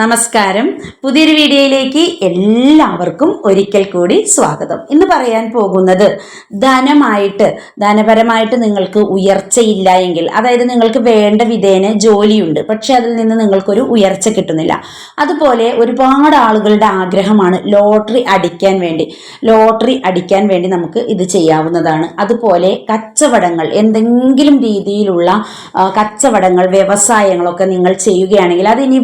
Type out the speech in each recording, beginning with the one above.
നമസ്കാരം. പുതിയൊരു വീഡിയോയിലേക്ക് എല്ലാവർക്കും ഒരിക്കൽ കൂടി സ്വാഗതം. ഇന്ന് പറയാൻ പോകുന്നത് ധനമായിട്ട് ധനപരമായിട്ട് നിങ്ങൾക്ക് ഉയർച്ചയില്ല എങ്കിൽ അതായത് നിങ്ങൾക്ക് വേണ്ട വിധേന ജോലിയുണ്ട് പക്ഷെ അതിൽ നിന്ന് നിങ്ങൾക്കൊരു ഉയർച്ച കിട്ടുന്നില്ല. അതുപോലെ ഒരുപാട് ആളുകളുടെ ആഗ്രഹമാണ് ലോട്ടറി അടിക്കാൻ വേണ്ടി. ലോട്ടറി അടിക്കാൻ വേണ്ടി നമുക്ക് ഇത് ചെയ്യാവുന്നതാണ്. അതുപോലെ കച്ചവടങ്ങൾ എന്തെങ്കിലും രീതിയിലുള്ള കച്ചവടങ്ങൾ വ്യവസായങ്ങളൊക്കെ നിങ്ങൾ ചെയ്യുകയാണെങ്കിൽ അതിനി ഇനി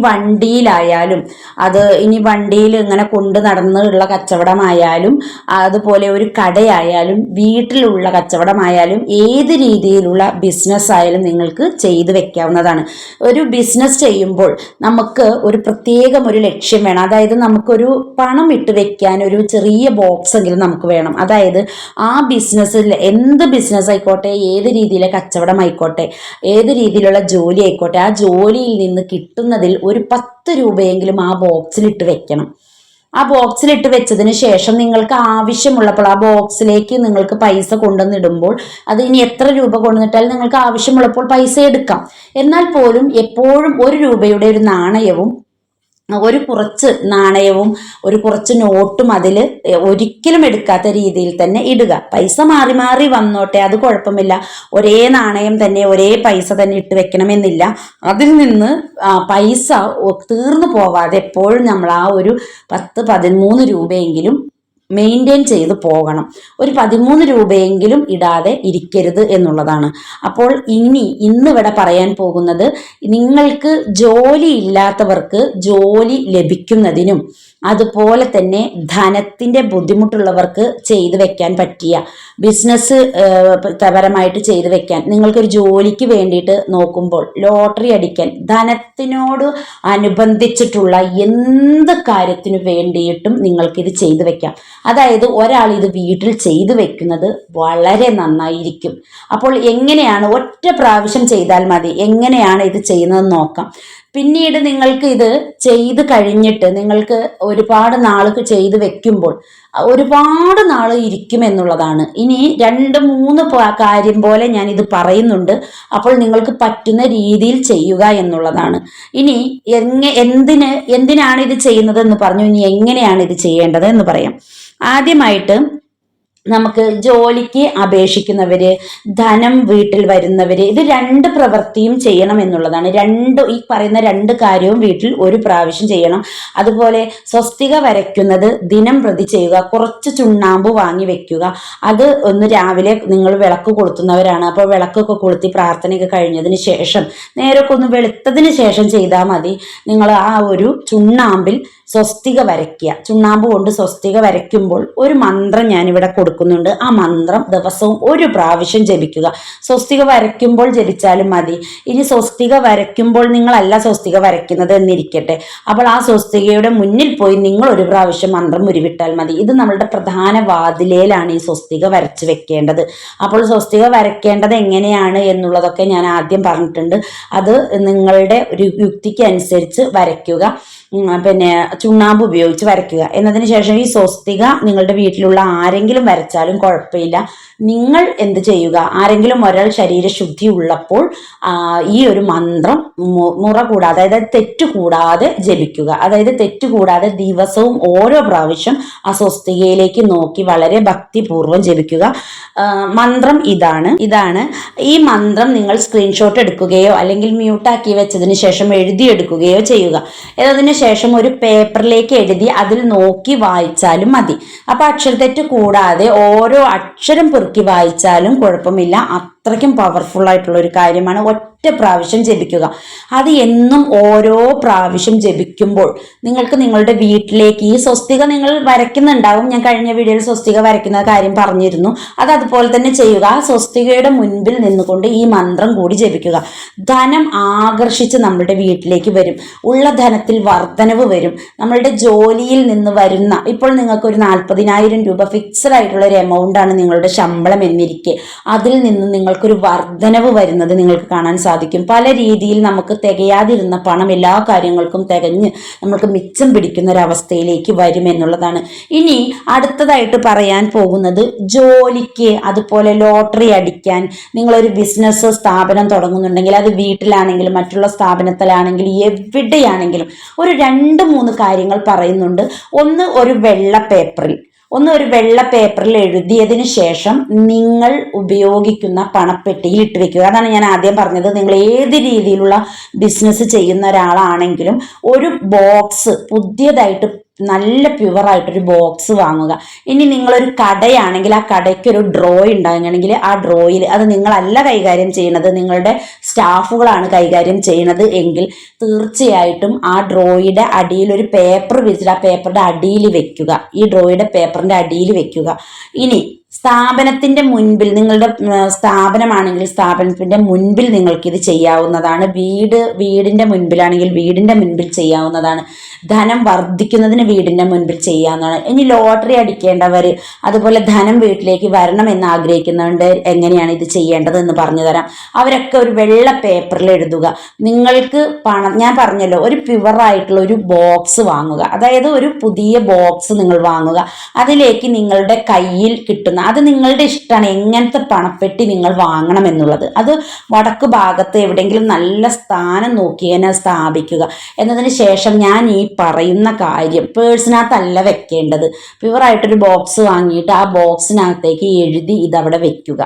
വണ്ടിയിലായാലും അത് ഇനി വണ്ടിയിൽ ഇങ്ങനെ കൊണ്ട് നടന്നുള്ള കച്ചവടമായാലും അതുപോലെ ഒരു കടയായാലും വീട്ടിലുള്ള കച്ചവടമായാലും ഏത് രീതിയിലുള്ള ബിസിനസ് ആയാലും നിങ്ങൾക്ക് ചെയ്തു വെക്കാവുന്നതാണ്. ഒരു ബിസിനസ് ചെയ്യുമ്പോൾ നമുക്ക് ഒരു പ്രത്യേകം ഒരു ലക്ഷ്യം വേണം. അതായത് നമുക്കൊരു പണം ഇട്ട് വെക്കാൻ ഒരു ചെറിയ ബോക്സ് എങ്കിലും നമുക്ക് വേണം. അതായത് ആ ബിസിനസ്സിൽ എന്ത് ബിസിനസ് ആയിക്കോട്ടെ ഏത് രീതിയിലെ കച്ചവടം ആയിക്കോട്ടെ ഏത് രീതിയിലുള്ള ജോലി ആയിക്കോട്ടെ ആ ജോലിയിൽ നിന്ന് കിട്ടുന്നതിൽ ഒരു പത്ത് രൂപയെങ്കിലും ആ ബോക്സിൽ ഇട്ട് വെക്കണം. ആ ബോക്സിൽ ഇട്ട് വെച്ചതിന് ശേഷം നിങ്ങൾക്ക് ആവശ്യമുള്ളപ്പോൾ ആ ബോക്സിലേക്ക് നിങ്ങൾക്ക് പൈസ കൊണ്ടുവന്നിടുമ്പോൾ അത് ഇനി എത്ര രൂപ കൊണ്ടുവന്നിട്ടാലും നിങ്ങൾക്ക് ആവശ്യമുള്ളപ്പോൾ പൈസ എടുക്കാം. എന്നാൽ പോലും എപ്പോഴും ഒരു രൂപയുടെ ഒരു നാണയവും ഒരു കുറച്ച് നാണയവും ഒരു കുറച്ച് നോട്ടും അതിൽ ഒരിക്കലും എടുക്കാത്ത രീതിയിൽ തന്നെ ഇടുക. പൈസ മാറി മാറി വന്നോട്ടെ അത് കുഴപ്പമില്ല. ഒരേ നാണയം തന്നെ ഒരേ പൈസ തന്നെ ഇട്ട് വെക്കണമെന്നില്ല. അതിൽ നിന്ന് പൈസ തീർന്നു പോവാതെ എപ്പോഴും നമ്മൾ ആ ഒരു പത്ത് പതിമൂന്ന് രൂപയെങ്കിലും മെയിന്റെയിൻ ചെയ്ത് പോകണം. ഒരു പതിമൂന്ന് രൂപയെങ്കിലും ഇടാതെ ഇരിക്കരുത് എന്നുള്ളതാണ്. അപ്പോൾ ഇനി ഇന്നിവിടെ പറയാൻ പോകുന്നത് നിങ്ങൾക്ക് ജോലി ഇല്ലാത്തവർക്ക് ജോലി ലഭിക്കുന്നതിനും അതുപോലെ തന്നെ ധനത്തിന്റെ ബുദ്ധിമുട്ടുള്ളവർക്ക് ചെയ്തു വെക്കാൻ പറ്റിയ ബിസിനസ് പരമായിട്ട് ചെയ്തു വെക്കാൻ നിങ്ങൾക്കൊരു ജോലിക്ക് വേണ്ടിയിട്ട് നോക്കുമ്പോൾ ലോട്ടറി അടിക്കാൻ ധനത്തിനോട് അനുബന്ധിച്ചിട്ടുള്ള എന്ത് കാര്യത്തിനു വേണ്ടിയിട്ടും നിങ്ങൾക്കിത് ചെയ്തു വെക്കാം. അതായത് ഒരാൾ ഇത് വീട്ടിൽ ചെയ്തു വെക്കുന്നത് വളരെ നന്നായിരിക്കും. അപ്പോൾ എങ്ങനെയാണ് ഒറ്റ പ്രാവശ്യം ചെയ്താൽ മതി എങ്ങനെയാണ് ഇത് ചെയ്യുന്നതെന്ന് നോക്കാം. പിന്നീട് നിങ്ങൾക്ക് ഇത് ചെയ്ത് കഴിഞ്ഞിട്ട് നിങ്ങൾക്ക് ഒരുപാട് നാൾക്ക് ചെയ്ത് വെക്കുമ്പോൾ ഒരുപാട് നാൾ ഇരിക്കും എന്നുള്ളതാണ്. ഇനി രണ്ട് മൂന്ന് കാര്യം പോലെ ഞാൻ ഇത് പറയുന്നുണ്ട്. അപ്പോൾ നിങ്ങൾക്ക് പറ്റുന്ന രീതിയിൽ ചെയ്യുക എന്നുള്ളതാണ്. ഇനി എങ്ങ എന്തിന് എന്തിനാണ് ഇത് ചെയ്യുന്നത് എന്ന് പറഞ്ഞു. ഇനി എങ്ങനെയാണ് ഇത് ചെയ്യേണ്ടത് എന്ന് പറയാം. ആദ്യമായിട്ട് നമുക്ക് ജോലിക്ക് അപേക്ഷിക്കുന്നവര് ധനം വീട്ടിൽ വരുന്നവര് ഇത് രണ്ട് പ്രവൃത്തിയും ചെയ്യണം എന്നുള്ളതാണ്. രണ്ട് ഈ പറയുന്ന രണ്ട് കാര്യവും വീട്ടിൽ ഒരു പ്രാവശ്യം ചെയ്യണം. അതുപോലെ സ്വസ്തിക വരയ്ക്കുന്നത് ദിനം പ്രതി ചെയ്യുക കുറച്ച് ചുണ്ണാമ്പ് വാങ്ങി വെക്കുക. അത് ഒന്ന് രാവിലെ നിങ്ങൾ വിളക്ക് കൊളുത്തുന്നവരാണ്. അപ്പോൾ വിളക്കൊക്കെ കൊളുത്തി പ്രാർത്ഥനയൊക്കെ കഴിഞ്ഞതിന് ശേഷം നേരൊക്കെ ഒന്ന് വെളുത്തതിന് ശേഷം ചെയ്താൽ മതി. നിങ്ങൾ ആ ഒരു ചുണ്ണാമ്പിൽ സ്വസ്തിക വരയ്ക്കുക. ചുണ്ണാമ്പ് കൊണ്ട് സ്വസ്തിക വരയ്ക്കുമ്പോൾ ഒരു മന്ത്രം ഞാനിവിടെ കൊടുക്കുന്നുണ്ട്. ആ മന്ത്രം ദിവസവും ഒരു പ്രാവശ്യം ജപിക്കുക. സ്വസ്തിക വരയ്ക്കുമ്പോൾ ജപിച്ചാലും മതി. ഇനി സ്വസ്തിക വരയ്ക്കുമ്പോൾ നിങ്ങളല്ല സ്വസ്തിക വരയ്ക്കുന്നത് എന്നിരിക്കട്ടെ. അപ്പോൾ ആ സ്വസ്തികയുടെ മുന്നിൽ പോയി നിങ്ങൾ ഒരു പ്രാവശ്യം മന്ത്രം ഉരുവിട്ടാൽ മതി. ഇത് നമ്മളുടെ പ്രധാന വാതിലയിലാണ് ഈ സ്വസ്തിക വരച്ച് വെക്കേണ്ടത്. അപ്പോൾ സ്വസ്തിക വരയ്ക്കേണ്ടത് എങ്ങനെയാണ് എന്നുള്ളതൊക്കെ ഞാൻ ആദ്യം പറഞ്ഞിട്ടുണ്ട്. അത് നിങ്ങളുടെ ഒരു യുക്തിക്ക് അനുസരിച്ച് വരയ്ക്കുക. പിന്നെ ചുണ്ണാമ്പ് ഉപയോഗിച്ച് വരയ്ക്കുക. എന്നതിന് ശേഷം ഈ സ്വസ്തിക നിങ്ങളുടെ വീട്ടിലുള്ള ആരെങ്കിലും വരച്ചാലും കുഴപ്പമില്ല. നിങ്ങൾ എന്ത് ചെയ്യുക? ആരെങ്കിലും ഒരാൾ ശരീരശുദ്ധി ഉള്ളപ്പോൾ ഈ ഒരു മന്ത്രം മുറ കൂടാതെ അതായത് തെറ്റ് കൂടാതെ ജപിക്കുക. അതായത് തെറ്റ് കൂടാതെ ദിവസവും ഓരോ പ്രാവശ്യം ആ സ്വസ്തികയിലേക്ക് നോക്കി വളരെ ഭക്തിപൂർവം ജപിക്കുക. മന്ത്രം ഇതാണ്. ഇതാണ്. ഈ മന്ത്രം നിങ്ങൾ സ്ക്രീൻഷോട്ട് എടുക്കുകയോ അല്ലെങ്കിൽ മ്യൂട്ടാക്കി വെച്ചതിന് ശേഷം എഴുതിയെടുക്കുകയോ ചെയ്യുക. അതിന് ശേഷം ഒരു പേപ്പറിലേക്ക് എഴുതി അതിൽ നോക്കി വായിച്ചാലും മതി. അപ്പൊ അക്ഷരത്തെറ്റ് കൂടാതെ ഓരോ അക്ഷരം പെറുക്കി വായിച്ചാലും കുഴപ്പമില്ല. അത്രയ്ക്കും പവർഫുൾ ആയിട്ടുള്ള ഒരു കാര്യമാണ് ഒറ്റ പ്രാവശ്യം ജപിക്കുക. അത് എന്നും ഓരോ പ്രാവശ്യം ജപിക്കുമ്പോൾ നിങ്ങൾക്ക് നിങ്ങളുടെ വീട്ടിലേക്ക് ഈ സ്വസ്തിക നിങ്ങൾ വരയ്ക്കുന്നുണ്ടാവും. ഞാൻ കഴിഞ്ഞ വീഡിയോയിൽ സ്വസ്തിക വരയ്ക്കുന്ന കാര്യം പറഞ്ഞിരുന്നു. അത് അതുപോലെ തന്നെ ചെയ്യുക. ആ സ്വസ്തികയുടെ മുൻപിൽ നിന്നുകൊണ്ട് ഈ മന്ത്രം കൂടി ജപിക്കുക. ധനം ആകർഷിച്ച് നമ്മളുടെ വീട്ടിലേക്ക് വരും. ഉള്ള ധനത്തിൽ വർധനവ് വരും. നമ്മളുടെ ജോലിയിൽ നിന്ന് വരുന്ന ഇപ്പോൾ നിങ്ങൾക്ക് ഒരു നാൽപ്പതിനായിരം രൂപ ഫിക്സഡ് ആയിട്ടുള്ള ഒരു എമൗണ്ട് ആണ് നിങ്ങളുടെ ശമ്പളം എന്നിരിക്കെ. അതിൽ നിന്ന് നിങ്ങൾ നിങ്ങൾക്കൊരു വർധനവ് വരുന്നത് നിങ്ങൾക്ക് കാണാൻ സാധിക്കും. പല രീതിയിൽ നമുക്ക് തികയാതിരുന്ന പണം എല്ലാ കാര്യങ്ങൾക്കും തികഞ്ഞ് നമുക്ക് മിച്ചം പിടിക്കുന്ന ഒരു അവസ്ഥയിലേക്ക് വരും എന്നുള്ളതാണ്. ഇനി അടുത്തതായിട്ട് പറയാൻ പോകുന്നത് ജോലിക്ക് അതുപോലെ ലോട്ടറി അടിക്കാൻ. നിങ്ങളൊരു ബിസിനസ് സ്ഥാപനം തുടങ്ങുന്നുണ്ടെങ്കിൽ അത് വീട്ടിലാണെങ്കിലും മറ്റുള്ള സ്ഥാപനത്തിലാണെങ്കിലും എവിടെയാണെങ്കിലും ഒരു രണ്ട് മൂന്ന് കാര്യങ്ങൾ പറയുന്നുണ്ട്. ഒന്ന് ഒരു വെള്ള പേപ്പറിൽ. ഒന്ന് ഒരു വെള്ള പേപ്പറിൽ എഴുതിയതിന് ശേഷം നിങ്ങൾ ഉപയോഗിക്കുന്ന പണപ്പെട്ടിയിൽ ഇട്ട് വെക്കുക അതാണ് ഞാൻ ആദ്യം പറഞ്ഞത്. നിങ്ങൾ ഏത് രീതിയിലുള്ള ബിസിനസ് ചെയ്യുന്ന ഒരാളാണെങ്കിലും ഒരു ബോക്സ് പുതിയതായിട്ട് നല്ല പ്യുവറായിട്ടൊരു ബോക്സ് വാങ്ങുക. ഇനി നിങ്ങളൊരു കടയാണെങ്കിൽ ആ കടയ്ക്ക് ഒരു ഡ്രോ ഉണ്ടാകുകയാണെങ്കിൽ ആ ഡ്രോയിൽ അത് നിങ്ങളല്ല കൈകാര്യം ചെയ്യുന്നത് നിങ്ങളുടെ സ്റ്റാഫുകളാണ് കൈകാര്യം ചെയ്യുന്നത് എങ്കിൽ തീർച്ചയായിട്ടും ആ ഡ്രോയുടെ അടിയിൽ ഒരു പേപ്പർ വിരിച്ചിട്ട് ആ പേപ്പറിന്റെ അടിയിൽ വെക്കുക. ഈ ഡ്രോയുടെ പേപ്പറിന്റെ അടിയിൽ വെക്കുക. ഇനി സ്ഥാപനത്തിന്റെ മുൻപിൽ നിങ്ങളുടെ സ്ഥാപനമാണെങ്കിൽ സ്ഥാപനത്തിന്റെ മുൻപിൽ നിങ്ങൾക്ക് ഇത് ചെയ്യാവുന്നതാണ്. വീട് വീടിന്റെ മുൻപിലാണെങ്കിൽ വീടിന്റെ മുൻപിൽ ചെയ്യാവുന്നതാണ്. ധനം വർദ്ധിക്കുന്നതിന് വീടിന്റെ മുൻപിൽ ചെയ്യാവുന്നതാണ്. ഇനി ലോട്ടറി അടിക്കേണ്ടവർ അതുപോലെ ധനം വീട്ടിലേക്ക് വരണം എന്ന് ആഗ്രഹിക്കുന്നവണ്ട് എങ്ങനെയാണ് ഇത് ചെയ്യേണ്ടത് എന്ന് പറഞ്ഞു തരാം. അവരൊക്കെ ഒരു വെള്ള പേപ്പറിൽ എഴുതുക. നിങ്ങൾക്ക് പണം ഞാൻ പറഞ്ഞല്ലോ ഒരു പ്യുവറായിട്ടുള്ള ഒരു ബോക്സ് വാങ്ങുക. അതായത് ഒരു പുതിയ ബോക്സ് നിങ്ങൾ വാങ്ങുക. അതിലേക്ക് നിങ്ങളുടെ കയ്യിൽ കിട്ടുന്ന അത് നിങ്ങളുടെ ഇഷ്ടമാണ് എങ്ങനത്തെ പണപ്പെട്ടി നിങ്ങൾ വാങ്ങണം എന്നുള്ളത്. അത് വടക്ക് ഭാഗത്ത് എവിടെയെങ്കിലും നല്ല സ്ഥാനം നോക്കി തന്നെ സ്ഥാപിക്കുക. എന്നതിന് ശേഷം ഞാൻ ഈ പറയുന്ന കാര്യം പേഴ്സിനകത്തല്ല വെക്കേണ്ടത്. പ്യുവറായിട്ടൊരു ബോക്സ് വാങ്ങിയിട്ട് ആ ബോക്സിനകത്തേക്ക് എഴുതി ഇതവിടെ വെക്കുക.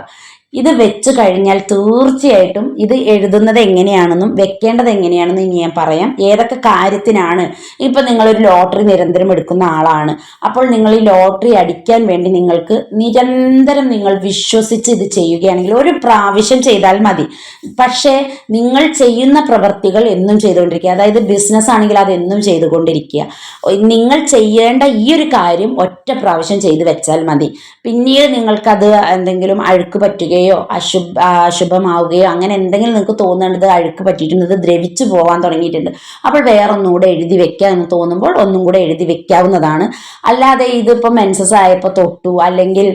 ഇത് വെച്ച് കഴിഞ്ഞാൽ തീർച്ചയായിട്ടും ഇത് എഴുതുന്നത് എങ്ങനെയാണെന്നും വെക്കേണ്ടത് എങ്ങനെയാണെന്നും ഇനി ഞാൻ പറയാം. ഏതൊക്കെ കാര്യത്തിനാണ് ഇപ്പം നിങ്ങളൊരു ലോട്ടറി നിരന്തരം എടുക്കുന്ന ആളാണ്. അപ്പോൾ നിങ്ങൾ ഈ ലോട്ടറി അടിക്കാൻ വേണ്ടി നിങ്ങൾക്ക് നിരന്തരം നിങ്ങൾ വിശ്വസിച്ച് ഇത് ചെയ്യുകയാണെങ്കിൽ ഒരു പ്രാവശ്യം ചെയ്താൽ മതി. പക്ഷേ നിങ്ങൾ ചെയ്യുന്ന പ്രവൃത്തികൾ എന്നും ചെയ്തുകൊണ്ടിരിക്കുക. അതായത് ബിസിനസ് ആണെങ്കിൽ അത് എന്നും ചെയ്തുകൊണ്ടിരിക്കുക. നിങ്ങൾ ചെയ്യേണ്ട ഈ ഒരു കാര്യം ഒറ്റ പ്രാവശ്യം ചെയ്തു വെച്ചാൽ മതി. പിന്നീട് നിങ്ങൾക്കത് എന്തെങ്കിലും അഴുക്ക് പറ്റുകയോ അശുഭ അശുഭമാവുകയോ അങ്ങനെ എന്തെങ്കിലും നിങ്ങൾക്ക് തോന്നേണ്ടത് അഴുക്ക് പറ്റിയിട്ടുണ്ട് ദ്രവിച്ചു പോകാൻ തുടങ്ങിയിട്ടുണ്ട്. അപ്പോൾ വേറെ ഒന്നുകൂടെ എഴുതി വെക്കുക എന്ന് തോന്നുമ്പോൾ ഒന്നും കൂടെ എഴുതി വെക്കാവുന്നതാണ്. അല്ലാതെ ഇതിപ്പോൾ മെൻസസ് ആയപ്പോൾ തൊട്ടു അല്ലെങ്കിൽ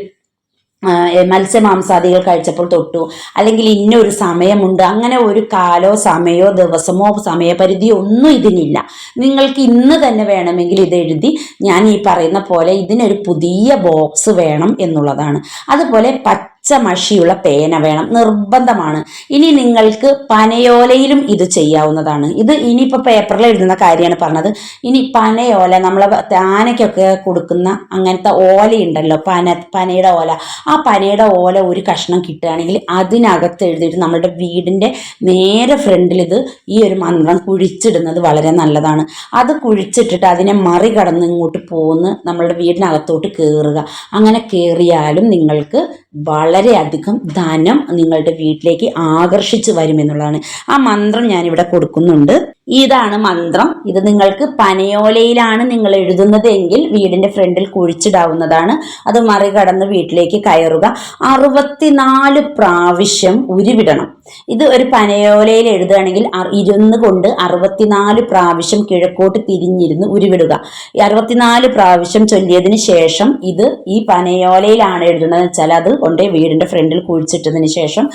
മത്സ്യമാംസാദികൾ കഴിച്ചപ്പോൾ തൊട്ടു അല്ലെങ്കിൽ ഇന്നൊരു സമയമുണ്ട് അങ്ങനെ ഒരു കാലോ സമയോ ദിവസമോ സമയപരിധിയോ ഒന്നും ഇതിനില്ല. നിങ്ങൾക്ക് ഇന്ന് തന്നെ വേണമെങ്കിൽ ഇത് എഴുതി ഞാൻ ഈ പറയുന്ന പോലെ ഇതിനൊരു പുതിയ ബോക്സ് വേണം എന്നുള്ളതാണ്. അതുപോലെ പച്ച മഷിയുള്ള പേന വേണം. നിർബന്ധമാണ്. ഇനി നിങ്ങൾക്ക് പനയോലയിലും ഇത് ചെയ്യാവുന്നതാണ്. ഇത് ഇനിയിപ്പോൾ പേപ്പറിൽ എഴുതുന്ന കാര്യമാണ് പറഞ്ഞത്. ഇനി പനയോല നമ്മൾ ആനയ്ക്കൊക്കെ കൊടുക്കുന്ന അങ്ങനത്തെ ഓലയുണ്ടല്ലോ പന പനയുടെ ഓല. ആ പനയുടെ ഓല ഒരു കഷ്ണം കിട്ടുകയാണെങ്കിൽ അതിനകത്ത് എഴുതിയിട്ട് നമ്മുടെ വീടിന്റെ നേരെ ഫ്രണ്ടിൽ ഇത് ഈ ഒരു മന്ത്രം കുഴിച്ചിടുന്നത് വളരെ നല്ലതാണ്. അത് കുഴിച്ചിട്ടിട്ട് അതിനെ മറികടന്ന് ഇങ്ങോട്ട് പോന്ന് നമ്മളുടെ വീടിനകത്തോട്ട് കയറുക അങ്ങനെ കയറിയാലും നിങ്ങൾക്ക് വളരെയധികം ധനം നിങ്ങളുടെ വീട്ടിലേക്ക് ആകർഷിച്ചു വരുമെന്നുള്ളതാണ് ആ മന്ത്രം ഞാനിവിടെ കൊടുക്കുന്നുണ്ട്. ഇതാണ് മന്ത്രം. ഇത് നിങ്ങൾക്ക് പനയോലയിലാണ് നിങ്ങൾ എഴുതുന്നത് എങ്കിൽ വീടിന്റെ ഫ്രണ്ടിൽ കുഴിച്ചിടാവുന്നതാണ്. അത് മറികടന്ന് വീട്ടിലേക്ക് കയറുക. അറുപത്തിനാല് പ്രാവശ്യം ഉരുവിടണം. ഇത് ഒരു പനയോലയിൽ എഴുതുകയാണെങ്കിൽ ഇരുന്ന് കൊണ്ട് അറുപത്തിനാല് പ്രാവശ്യം കിഴക്കോട്ട് തിരിഞ്ഞിരുന്ന് ഉരുവിടുക. ഈ അറുപത്തിനാല് പ്രാവശ്യം ചൊല്ലിയതിന് ശേഷം ഇത് ഈ പനയോലയിലാണ് എഴുതുന്നത് വെച്ചാൽ അത് കൊണ്ട് വീടിന്റെ ഫ്രണ്ടിൽ കുഴിച്ചിട്ടതിന് ശേഷം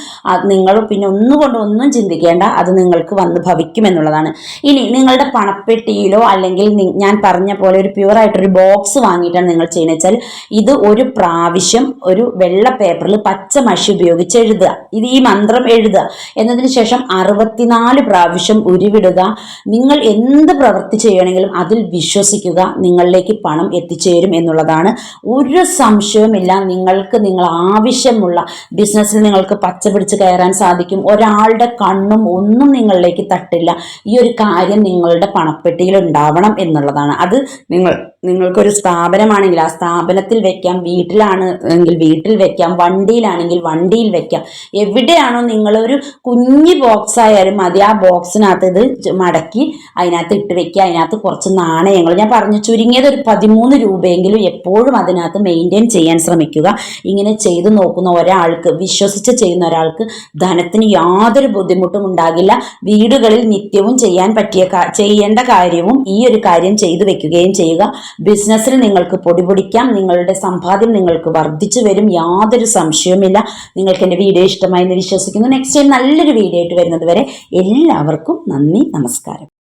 നിങ്ങൾ പിന്നെ ഒന്നുകൊണ്ട് ഒന്നും ചിന്തിക്കേണ്ട. അത് നിങ്ങൾക്ക് വന്ന് ഭവിക്കുമെന്നുള്ളതാണ്. ഇനി നിങ്ങളുടെ പണപ്പെട്ടിയിലോ അല്ലെങ്കിൽ ഞാൻ പറഞ്ഞ പോലെ ഒരു പ്യുവർ ആയിട്ടൊരു ബോക്സ് വാങ്ങിയിട്ടാണ് നിങ്ങൾ ചെയ്യുന്നത്. വെച്ചാൽ ഇത് ഒരു പ്രാവശ്യം ഒരു വെള്ള പേപ്പറിൽ പച്ച മഷി ഉപയോഗിച്ച് എഴുതുക. ഇത് ഈ മന്ത്രം എഴുതുക. എന്നതിന് ശേഷം അറുപത്തിനാല് പ്രാവശ്യം ഉരുവിടുക. നിങ്ങൾ എന്ത് പ്രവൃത്തി ചെയ്യണമെങ്കിലും അതിൽ വിശ്വസിക്കുക നിങ്ങളിലേക്ക് പണം എത്തിച്ചേരും എന്നുള്ളതാണ്. ഒരു സംശയവുമില്ല. നിങ്ങൾക്ക് നിങ്ങൾ ആവശ്യമുള്ള ബിസിനസ്സിൽ നിങ്ങൾക്ക് പച്ച പിടിച്ച് കയറാൻ സാധിക്കും. ഒരാളുടെ കണ്ണും ഒന്നും നിങ്ങളിലേക്ക് തട്ടില്ല. ഈ കാര്യം നിങ്ങളുടെ പണപ്പെട്ടിയിൽ ഉണ്ടാവണം എന്നുള്ളതാണ്. അത് നിങ്ങൾ നിങ്ങൾക്കൊരു സ്ഥാപനമാണെങ്കിൽ ആ സ്ഥാപനത്തിൽ വെക്കാം വീട്ടിലാണ് എങ്കിൽ വീട്ടിൽ വെക്കാം വണ്ടിയിലാണെങ്കിൽ വണ്ടിയിൽ വെക്കാം. എവിടെയാണോ നിങ്ങളൊരു കുഞ്ഞു ബോക്സ് ആയാലും മതി ആ ബോക്സിനകത്ത് ഇത് മടക്കി അതിനകത്ത് ഇട്ട് വെക്കുക. അതിനകത്ത് കുറച്ച് നാണയങ്ങൾ. ഞാൻ പറഞ്ഞു ചുരുങ്ങിയത് ഒരു പതിമൂന്ന് രൂപയെങ്കിലും എപ്പോഴും അതിനകത്ത് മെയിന്റെയിൻ ചെയ്യാൻ ശ്രമിക്കുക. ഇങ്ങനെ ചെയ്തു നോക്കുന്ന ഒരാൾക്ക് വിശ്വസിച്ച് ചെയ്യുന്ന ഒരാൾക്ക് ധനത്തിന് യാതൊരു ബുദ്ധിമുട്ടും ഉണ്ടാകില്ല. വീടുകളിൽ നിത്യവും ചെയ്യാൻ ചെയ്യാൻ പറ്റിയ ചെയ്യേണ്ട കാര്യവും ഈ ഒരു കാര്യം ചെയ്തു വെക്കുകയും ചെയ്യുക. ബിസിനസ്സിൽ നിങ്ങൾക്ക് പൊടിപൊടിക്കാം നിങ്ങളുടെ സമ്പാദ്യം നിങ്ങൾക്ക് വർദ്ധിച്ചു വരും. യാതൊരു സംശയവുമില്ല. നിങ്ങൾക്ക് എന്റെ വീഡിയോ ഇഷ്ടമായി എന്ന് വിശ്വസിക്കുന്നു. നെക്സ്റ്റ് ടൈം നല്ലൊരു വീഡിയോ ആയിട്ട് വരുന്നത് വരെ എല്ലാവർക്കും നന്ദി നമസ്കാരം.